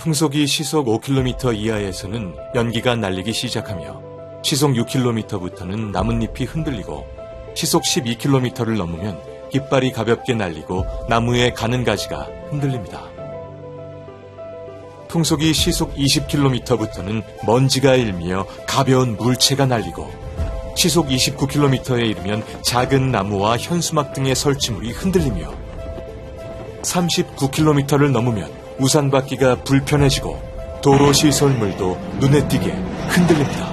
풍속이 시속 5km 이하에서는 연기가 날리기 시작하며 시속 6km부터는 나뭇잎이 흔들리고 시속 12km를 넘으면 깃발이 가볍게 날리고 나무에 가는 가지가 흔들립니다. 풍속이 시속 20km부터는 먼지가 일미어 가벼운 물체가 날리고 시속 29km에 이르면 작은 나무와 현수막 등의 설치물이 흔들리며 39km를 넘으면 우산 받기가 불편해지고 도로 시설물도 눈에 띄게 흔들립니다.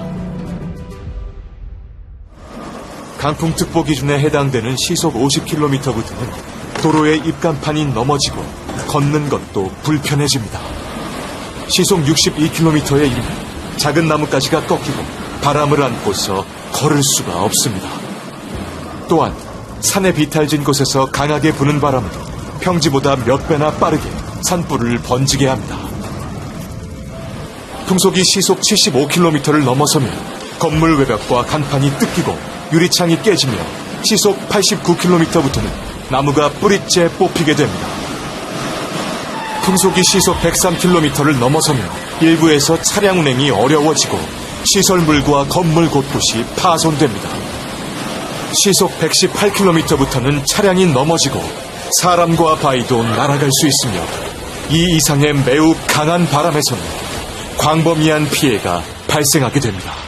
강풍특보 기준에 해당되는 시속 50km부터는 도로의 입간판이 넘어지고 걷는 것도 불편해집니다. 시속 62km에 이르면 작은 나뭇가지가 꺾이고 바람을 안고서 걸을 수가 없습니다. 또한 산에 비탈진 곳에서 강하게 부는 바람은 평지보다 몇 배나 빠르게 산불을 번지게 합니다. 풍속이 시속 75km를 넘어서면 건물 외벽과 간판이 뜯기고 유리창이 깨지며 시속 89km부터는 나무가 뿌리째 뽑히게 됩니다. 풍속이 시속 103km를 넘어서면 일부에서 차량 운행이 어려워지고 시설물과 건물 곳곳이 파손됩니다. 시속 118km부터는 차량이 넘어지고 사람과 바위도 날아갈 수 있으며 이 이상의 매우 강한 바람에서는 광범위한 피해가 발생하게 됩니다.